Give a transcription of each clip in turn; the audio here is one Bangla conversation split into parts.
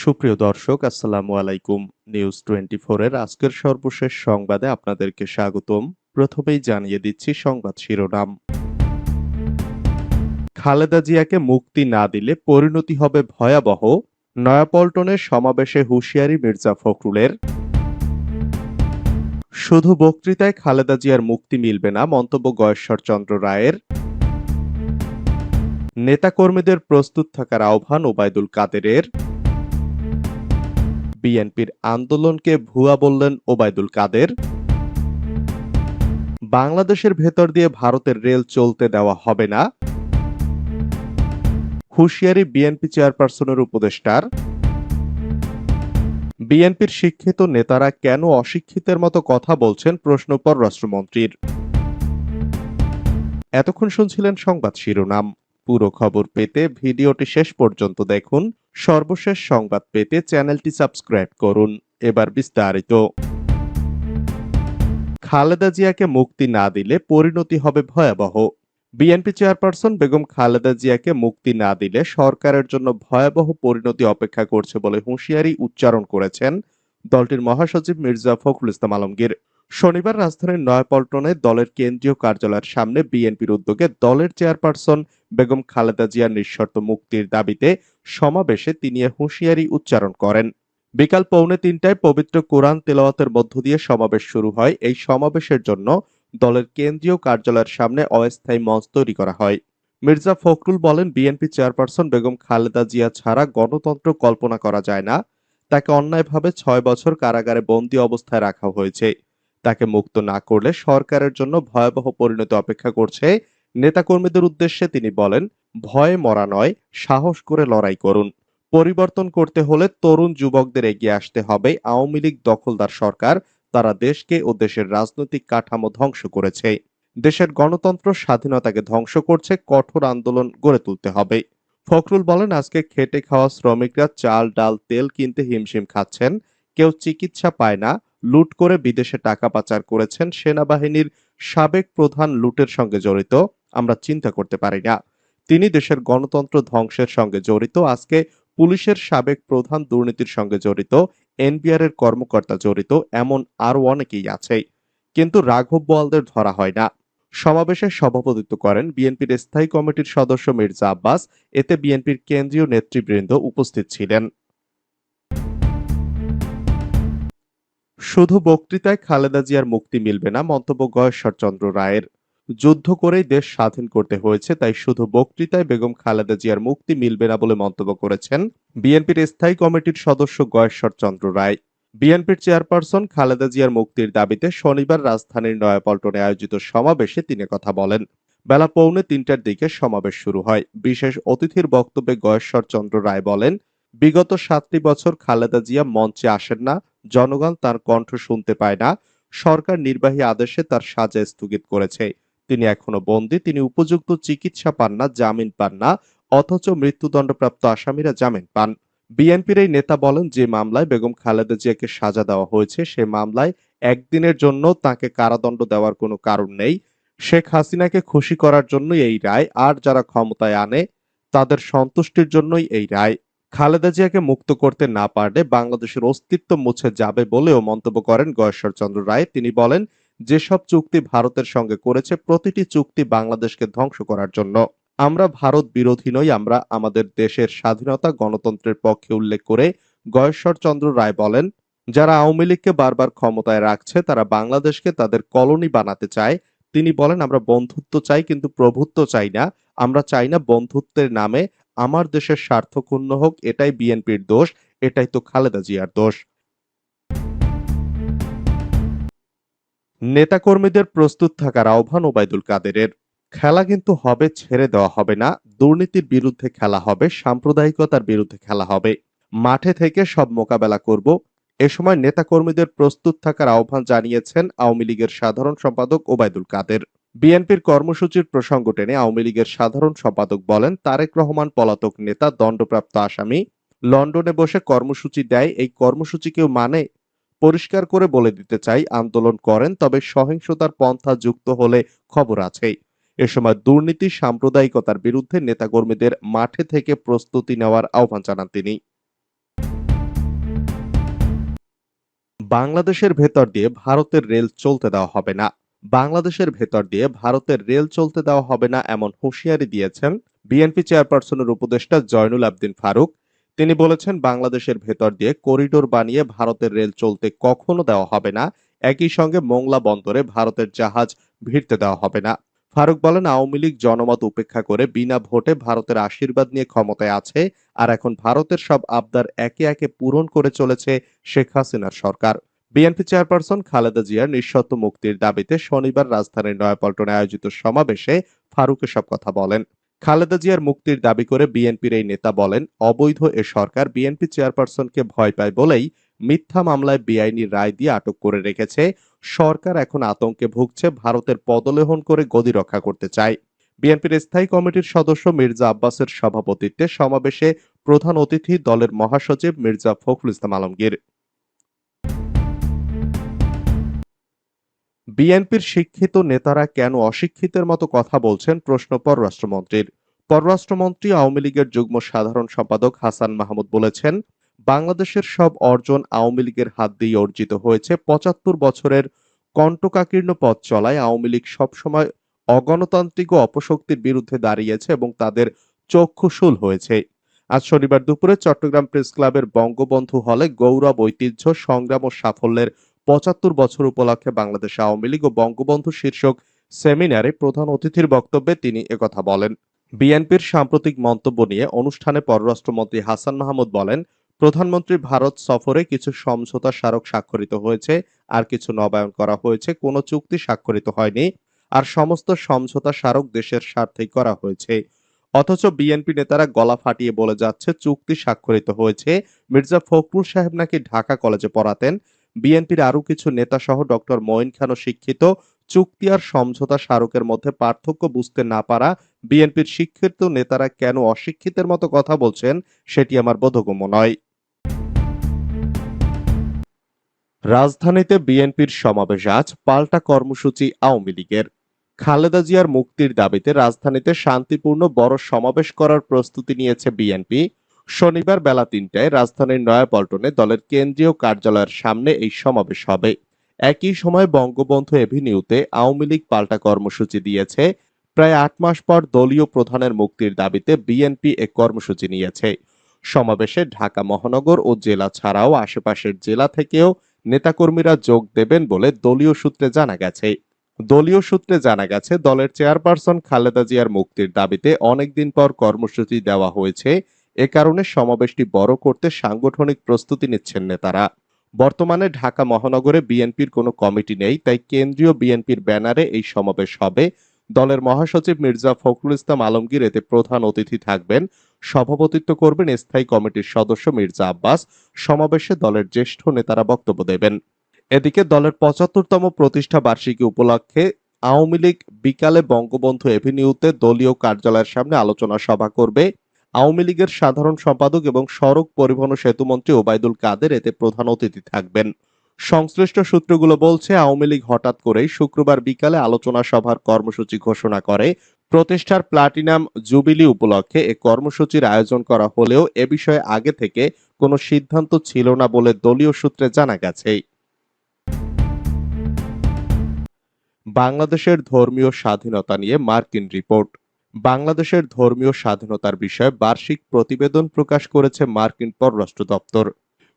সুপ্রিয় দর্শক, আসসালামু আলাইকুম। নিউজ টোয়েন্টি এর আজকের সর্বশেষ সংবাদে আপনাদেরকে স্বাগতম। প্রথমেই জানিয়ে দিচ্ছি সংবাদ শিরোনাম। খালেদা জিয়াকে মুক্তি না দিলে পরিণতি হবে ভয়াবহ। নয়াপল্টনের সমাবেশে হুঁশিয়ারি মির্জা ফখরুলের। শুধু বক্তৃতায় খালেদা জিয়ার মুক্তি মিলবে না মন্তব্য গয়েশ্বর চন্দ্র রায়ের। নেতাকর্মীদের প্রস্তুত থাকার আহ্বান ওবায়দুল কাদেরের। বিএনপির আন্দোলনকে ভুয়া বললেন ওবায়দুল কাদের। বাংলাদেশের ভেতর দিয়ে ভারতের রেল চলতে দেওয়া হবে না। হুঁশিয়ারি বিএনপি চেয়ারপারসনের উপদেষ্টার। বিএনপির শিক্ষিত নেতারা কেন অশিক্ষিতের মতো কথা বলছেন প্রশ্ন পররাষ্ট্রমন্ত্রীর। এতক্ষণ শুনছিলেন সংবাদ শিরোনাম। পুরো খবর পেতে ভিডিওটি শেষ পর্যন্ত দেখুন। সর্বশেষ সংবাদ পেতে চ্যানেলটি সাবস্ক্রাইব করুন। এবার বিস্তারিত। খালেদা জিয়াকে মুক্তি না দিলে পরিণতি হবে ভয়াবহ। বিএনপি চেয়ারপারসন বেগম খালেদা জিয়াকে মুক্তি না দিলে সরকারের জন্য ভয়াবহ পরিণতি অপেক্ষা করছে বলে হুঁশিয়ারি উচ্চারণ করেছেন দলটির মহাসচিব মির্জা ফখরুল ইসলাম আলমগীর। শনিবার রাজধানীর নয়াপল্টনে দলের কেন্দ্রীয় কার্যালয়ের সামনে বিএনপির উদ্যোগে দলের চেয়ারপারসন বেগম খালেদা জিয়ার নিঃশর্ত মুক্তির দাবিতে সমাবেশে তিনি হুঁশিয়ারি উচ্চারণ করেন। বিকাল পৌনে তিনটায় পবিত্র কোরআন তেলাওয়াতের মধ্য দিয়ে সমাবেশ শুরু হয়। এই সমাবেশের জন্য দলের কেন্দ্রীয় কার্যালয়ের সামনে অস্থায়ী মঞ্চ তৈরি করা হয়। মির্জা ফখরুল বলেন, বিএনপি চেয়ারপারসন বেগম খালেদা জিয়া ছাড়া গণতন্ত্র কল্পনা করা যায় না। তাকে অন্যায়ভাবে ছয় বছর কারাগারে বন্দী অবস্থায় রাখা হয়েছে। তাকে মুক্ত না করলে সরকারের জন্য ভয়াবহ পরিণতি অপেক্ষা করছে। নেতাকর্মীদের উদ্দেশ্যে তিনি বলেন, ভয়ে মরা নয়, সাহস করে লড়াই করুন। পরিবর্তন করতে হলে তরুণ যুবকদের এগিয়ে আসতে হবে। আওয়ামী লীগ দখলদার সরকার, তারা দেশকে ও দেশের রাজনৈতিক কাঠামো ধ্বংস করেছে। দেশের গণতন্ত্র স্বাধীনতাকে ধ্বংস করছে, কঠোর আন্দোলন গড়ে তুলতে হবে। ফখরুল বলেন, আজকে খেটে খাওয়া শ্রমিকরা চাল, ডাল, তেল কিনতে হিমশিম খাচ্ছেন। কেউ চিকিৎসা পায় না লুট করে বিদেশে টাকা পাচার করেছেন সেনাবাহিনীর সাবেক প্রধান লুটের সঙ্গে জড়িত, আমরা চিন্তা করতে পারি না। তিনি দেশের গণতন্ত্র ধ্বংসের সঙ্গে জড়িত, আজকে পুলিশের সাবেক প্রধান দুর্নীতির সঙ্গে জড়িত, এনবিআর এর কর্মকর্তা জড়িত, এমন আরও অনেকেই আছে। কিন্তু রাঘব বোয়ালদের ধরা হয় না। সমাবেশে সভাপতিত্ব করেন বিএনপির স্থায়ী কমিটির সদস্য মির্জা আব্বাস, এতে বিএনপির কেন্দ্রীয় নেতৃবৃন্দ উপস্থিত ছিলেন। শুধু বক্তৃতায় খালেদা জিয়ার মুক্তি মিলবে না, মন্তব্য গয়েশ্বর চন্দ্র রায়ের। যুদ্ধ করেই দেশ স্বাধীন করতে হয়েছে, তাই শুধু বক্তৃতায় বেগম খালেদা জিয়ার মুক্তি মিলবে না বলে মন্তব্য করেছেন বিএনপির স্থায়ী কমিটির সদস্য গয়েশ্বর চন্দ্র রায়। বিএনপির চেয়ারপারসন খালেদা জিয়ার মুক্তির দাবিতে শনিবার রাজধানীর নয়াপল্টনে আয়োজিত সমাবেশে তিনি কথা বলেন। বেলা পৌনে তিনটার দিকে সমাবেশ শুরু হয়। বিশেষ অতিথির বক্তব্যে গয়েশ্বর চন্দ্র রায় বলেন, বিগত সাতটি বছর খালেদা জিয়া মঞ্চে আসেন না জনগণ তার কণ্ঠ শুনতে পায় না। সরকার নির্বাহী আদেশে তার সাজা স্থগিত করেছে। তিনি এখনও বন্দী, তিনি উপযুক্ত চিকিৎসা পান না, জামিন পান না, অথচ মৃত্যুদণ্ডপ্রাপ্ত আসামিরা জামিন পান। বিএনপির এই নেতা বলেন, যে মামলায় বেগম খালেদা জিয়াকে সাজা দেওয়া হয়েছে, সে মামলায় একদিনের জন্য তাকে কারাদণ্ড দেওয়ার কোনো কারণ নেই। শেখ হাসিনাকে খুশি করার জন্যই এই রায়, আর যারা ক্ষমতায় আনে, তাদের সন্তুষ্টির জন্যই এই রায়। খালেদা জিয়াকে মুক্ত করতে না পারলে বাংলাদেশের অস্তিত্ব মুছে যাবে বলেও মন্তব্য করেন গয়েশ্বর চন্দ্র রায়। তিনি বলেন, যেসব চুক্তি ভারতের সঙ্গে করেছে, প্রতিটি চুক্তি বাংলাদেশকে ধ্বংস করার জন্য। আমরা ভারত বিরোধী নই, আমরা আমাদের দেশের স্বাধীনতা গণতন্ত্রের পক্ষে উল্লেখ করে গয়েশ্বর চন্দ্র রায় বলেন, যারা আওয়ামী লীগকে বারবার ক্ষমতায় রাখছে, তারা বাংলাদেশকে তাদের কলোনি বানাতে চায়। তিনি বলেন, আমরা বন্ধুত্ব চাই, কিন্তু প্রভুত্ব চাই না। আমরা চাই না বন্ধুত্বের নামে আমার দেশের স্বার্থ ক্ষুণ্ণ হোক, এটাই বিএনপির দোষ, এটাই তো খালেদা জিয়ার দোষ। নেতাকর্মীদের প্রস্তুত থাকার আহ্বান ওবায়দুল কাদেরের। খেলা কিন্তু হবে, ছেড়ে দেওয়া হবে না। দুর্নীতির বিরুদ্ধে খেলা হবে, সাম্প্রদায়িকতার বিরুদ্ধে খেলা হবে। মাঠে থেকে সব মোকাবেলা করব। এ সময় নেতাকর্মীদের প্রস্তুত থাকার আহ্বান জানিয়েছেন আওয়ামী লীগের সাধারণ সম্পাদক ওবায়দুল কাদের। বিএনপির কর্মসূচির প্রসঙ্গ টেনে আওয়ামী লীগের সাধারণ সম্পাদক বলেন, তারেক রহমান পলাতক নেতা, দণ্ডপ্রাপ্ত আসামি, লন্ডনে বসে কর্মসূচি দেয়, এই কর্মসূচি কেউ মানে পরিষ্কার করে বলে দিতে চাই, আন্দোলন করেন, তবে সহিংসতার পন্থা যুক্ত হলে খবর আছেই এ সময় দুর্নীতি, সাম্প্রদায়িকতার বিরুদ্ধে নেতাকর্মীদের মাঠে থেকে প্রস্তুতি নেওয়ার আহ্বান জানান তিনি। বাংলাদেশের ভেতর দিয়ে ভারতের রেল চলতে দেওয়া হবে না। বাংলাদেশের ভেতর দিয়ে ভারতের রেল চলতে দেওয়া হবে না এমন হুঁশিয়ারি দিয়েছেন বিএনপি চেয়ারপারসনের উপদেষ্টা জয়নুল আবদিন ফারুক। তিনি বলেছেন, বাংলাদেশের ভেতর দিয়ে করিডোর বানিয়ে ভারতের রেল চলতে কখনো দেওয়া হবে না। একই সঙ্গে মোংলা বন্দরে ভারতের জাহাজ ভিড়তে দেওয়া হবে না। ফারুক বলেন, আওয়ামী লীগ জনমত উপেক্ষা করে বিনা ভোটে ভারতের আশীর্বাদ নিয়ে ক্ষমতায় আছে আর এখন ভারতের সব আবদার একে একে পূরণ করে চলেছে শেখ হাসিনার সরকার। বিএনপি চেয়ারপারসন খালেদা জিয়ার নিঃশর্ত মুক্তির দাবিতে শনিবার রাজধানীর নয়াপল্টনে আয়োজিত সমাবেশে ফারুক এসব কথা বলেন। খালেদা জিয়ার মুক্তির দাবি করে বিএনপির এই নেতা বলেন, অবৈধ এ সরকার বিএনপি চেয়ারপারসনকে ভয় পায় বলেই মিথ্যা মামলায় বেআইনি রায় দিয়ে আটক করে রেখেছে। সরকার এখন আতঙ্কে ভুগছে, ভারতের পদলেহন করে গদি রক্ষা করতে চায়। বিএনপির স্থায়ী কমিটির সদস্য মির্জা আব্বাসের সভাপতিত্বে সমাবেশে প্রধান অতিথি দলের মহাসচিব মির্জা ফখরুল ইসলাম আলমগীর। বিএনপির শিক্ষিত নেতারা কেন অশিক্ষিতের মতো কথা বলছেন প্রশ্ন পররাষ্ট্রমন্ত্রীর। পররাষ্ট্রমন্ত্রী, আওয়ামী লীগের যুগ্ম সাধারণ সম্পাদক হাসান মাহমুদ বলেছেন, বাংলাদেশের সব অর্জন আওয়ামী লীগের হাত দিয়ে অর্জিত হয়েছে। পঁচাত্তর বছরের কণ্টকাকীর্ণ পথ চলায় আওয়ামী লীগ সবসময় অগণতান্ত্রিক ও অপশক্তির বিরুদ্ধে দাঁড়িয়েছে এবং তাদের চক্ষুশূল হয়েছে। আজ শনিবার দুপুরে চট্টগ্রাম প্রেস ক্লাবের বঙ্গবন্ধু হলে গৌরব ঐতিহ্য, সংগ্রাম ও সাফল্যের পঁচাত্তর বছর উপলক্ষে বাংলাদেশ আওয়ামী লীগ ও বঙ্গবন্ধু শীর্ষক সেমিনারে প্রধান অতিথির বক্তব্যে তিনি একথা বলেন। বিএনপির সাম্প্রতিক মন্তব্য নিয়ে অনুষ্ঠানে পররাষ্ট্রমন্ত্রী হাসান মাহমুদ বলেন, প্রধানমন্ত্রী ভারত সফরে কিছু সমঝোতা স্মারক স্বাক্ষরিত হয়েছে, আর কিছু নবায়ন করা হয়েছে, কোনো চুক্তি স্বাক্ষরিত হয়নি, আর সমস্ত সমঝোতা স্মারক দেশের স্বার্থেই করা হয়েছে। অথচ বিএনপি নেতারা গলা ফাটিয়ে বলে যাচ্ছে, চুক্তি স্বাক্ষরিত হয়েছে, মির্জা ফখরুল সাহেব নাকি ঢাকা কলেজে পড়াতেন বিএনপির আরও কিছু নেতা সহ ডক্টর মঈন খানও শিক্ষিত, চুক্তি আর সমঝোতা স্মারকের মধ্যে পার্থক্য বুঝতে না পারা বিএনপির শিক্ষিত নেতারা কেন অশিক্ষিতের মতো কথা বলছেন সেটি আমার বোধগম্য নয়। রাজধানীতে বিএনপির সমাবেশ আজ পাল্টা কর্মসূচি আওয়ামী লীগের। খালেদা জিয়ার মুক্তির দাবিতে রাজধানীতে শান্তিপূর্ণ বড় সমাবেশ করার প্রস্তুতি নিয়েছে বিএনপি। শনিবার বেলা তিনটায় রাজধানীর নয়াপল্টনে দলের কেন্দ্রীয় কার্যালয়ের সামনে এই সমাবেশ হবে। একই সময় বঙ্গবন্ধু এভিনিউতে আওয়ামী লীগ পাল্টা কর্মসূচি দিয়েছে। প্রায় আট মাস পর দলীয় প্রধানের মুক্তির দাবিতে বিএনপি এক কর্মসূচি নিয়েছে। সমাবেশে ঢাকা মহানগর ও জেলা ছাড়াও আশেপাশের জেলা থেকেও নেতাকর্মীরা যোগ দেবেন বলে দলীয় সূত্রে জানা গেছে। দলীয় সূত্রে জানা গেছে, দলের চেয়ারপারসন খালেদা জিয়ার মুক্তির দাবিতে অনেকদিন পর কর্মসূচি দেওয়া হয়েছে। এ কারণে সমাবেশটি বড় করতে সাংগঠনিক প্রস্তুতি নিচ্ছেন নেতারা। বর্তমানে ঢাকা মহানগরে বিএনপির কোনো কমিটি নেই, তাই কেন্দ্রীয় বিএনপির ব্যানারে এই সমাবেশ হবে। দলের মহাসচিব মির্জা ফখরুল ইসলাম আলমগীর এতে প্রধান অতিথি থাকবেন। সভাপতিত্ব করবেন স্থায়ী কমিটির সদস্য মির্জা আব্বাস। সমাবেশে দলের জ্যেষ্ঠ নেতারা বক্তব্য দেবেন। এদিকে দলের পঁচাত্তরতম প্রতিষ্ঠা বার্ষিকী উপলক্ষে আওয়ামী লীগ বিকালে বঙ্গবন্ধু এভিনিউতে দলীয় কার্যালয়ের সামনে আলোচনা সভা করবে। আওয়ামী লীগের সাধারণ সম্পাদক এবং সড়ক পরিবহন ও সেতুমন্ত্রী ওবায়দুল কাদের এতে প্রধান অতিথি থাকবেন। সংশ্লিষ্ট সূত্রগুলো বলছে, আওয়ামী লীগ হঠাৎ করেই শুক্রবার বিকালে আলোচনা সভার কর্মসূচি ঘোষণা করে। প্রতিষ্ঠার প্লাটিনাম জুবিলি উপলক্ষে এ কর্মসূচির আয়োজন করা হলেও এ বিষয়ে আগে থেকে কোনো সিদ্ধান্ত ছিল না বলে দলীয় সূত্রে জানা গেছে। বাংলাদেশের ধর্মীয় স্বাধীনতা নিয়ে মার্কিন রিপোর্ট। বাংলাদেশের ধর্মীয় স্বাধীনতার বিষয়ে বার্ষিক প্রতিবেদন প্রকাশ করেছে মার্কিন পররাষ্ট্র দপ্তর।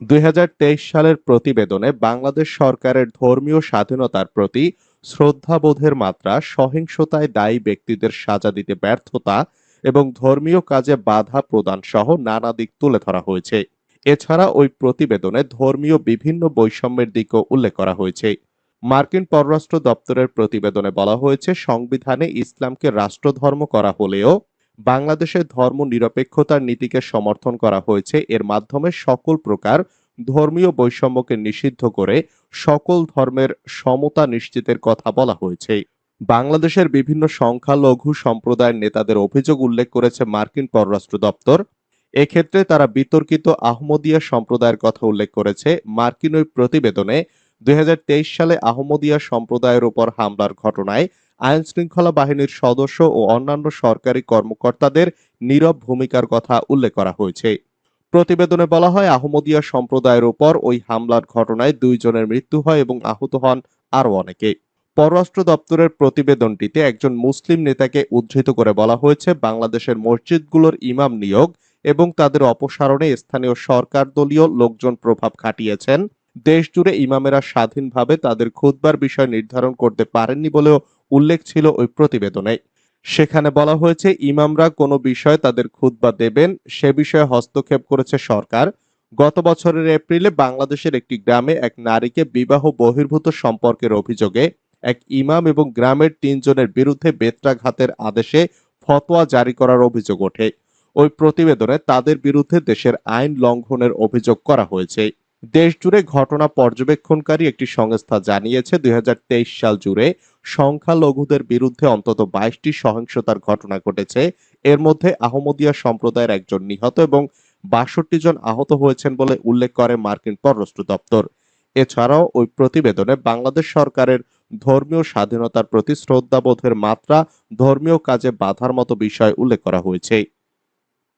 দুই হাজার তেইশ সালের প্রতিবেদনে বাংলাদেশ সরকারের ধর্মীয় স্বাধীনতার প্রতি শ্রদ্ধাবোধের মাত্রা, সহিংসতায় দায়ী ব্যক্তিদের সাজা দিতে ব্যর্থতা এবং ধর্মীয় কাজে বাধা প্রদান সহ নানা দিক তুলে ধরা হয়েছে। এছাড়া ওই প্রতিবেদনে ধর্মীয় বিভিন্ন বৈষম্যের দিকও উল্লেখ করা হয়েছে। মার্কিন পররাষ্ট্র দপ্তরের প্রতিবেদনে বলা হয়েছে, সংবিধানে ইসলামকে রাষ্ট্রধর্ম করা হলেও বাংলাদেশের ধর্ম নিরপেক্ষতার নীতিকে সমর্থন করা হয়েছে। এর মাধ্যমে সকল প্রকার ধর্মীয় বৈষম্যকে নিষিদ্ধ করে সকল ধর্মের সমতা নিশ্চিতের কথা বলা হয়েছে। বাংলাদেশের বিভিন্ন সংখ্যালঘু সম্প্রদায়ের নেতাদের অভিযোগ উল্লেখ করেছে মার্কিন পররাষ্ট্র দপ্তর। এক্ষেত্রে তারা বিতর্কিত আহমদিয়া সম্প্রদায়ের কথা উল্লেখ করেছে। মার্কিন ওই প্রতিবেদনে দুই হাজার তেইশ সালে আহমদিয়া সম্প্রদায়ের উপর হামলার ঘটনায় আইন শৃঙ্খলা বাহিনীর সদস্য ও অন্যান্য সরকারি কর্মকর্তাদের নীরব ভূমিকার কথা উল্লেখ করা হয়েছে। প্রতিবেদনে বলা হয়, আহমদিয়া সম্প্রদায়ের উপর ওই হামলার ঘটনায় দুইজনের মৃত্যু হয় এবং আহত হন আরও অনেকে। পররাষ্ট্র দপ্তরের প্রতিবেদনটিতে একজন মুসলিম নেতাকে উদ্ধৃত করে বলা হয়েছে, বাংলাদেশের মসজিদগুলোর ইমাম নিয়োগ এবং তাদের অপসারণে স্থানীয় সরকার দলীয় লোকজন প্রভাব খাটিয়েছেন। দেশ জুড়ে ইমামেরা স্বাধীনভাবে তাদের খুতবার বিষয় নির্ধারণ করতে পারেননি বলেও উল্লেখ ছিল ওই প্রতিবেদনে। সেখানে বলা হয়েছে, ইমামরা কোনো বিষয়ে তাদের খুতবা দেবেন, সে বিষয়ে হস্তক্ষেপ করেছে সরকার। গত বছরের এপ্রিলে বাংলাদেশের একটি গ্রামে এক নারীকে বিবাহ বহির্ভূত সম্পর্কের অভিযোগে এক ইমাম এবং গ্রামের তিনজনের বিরুদ্ধে বেত্রাঘাতের আদেশে ফতোয়া জারি করার অভিযোগ ওঠে। ওই প্রতিবেদনে তাদের বিরুদ্ধে দেশের আইন লঙ্ঘনের অভিযোগ করা হয়েছে। দেশ জুড়ে ঘটনা পর্যবেক্ষণকারী একটি সংস্থা জানিয়েছে, দুই হাজার তেইশ সাল জুড়ে সংখ্যালঘুদের বিরুদ্ধে অন্তত বাইশটি সহিংসতার ঘটনা ঘটেছে। এর মধ্যে আহমদিয়া সম্প্রদায়ের একজন নিহত এবং বাষট্টি জন আহত হয়েছেন বলে উল্লেখ করে মার্কিন পররাষ্ট্র দপ্তর। এছাড়াও ওই প্রতিবেদনে বাংলাদেশ সরকারের ধর্মীয় স্বাধীনতার প্রতি শ্রদ্ধাবোধের মাত্রা ধর্মীয় কাজে বাধার মতো বিষয় উল্লেখ করা হয়েছে।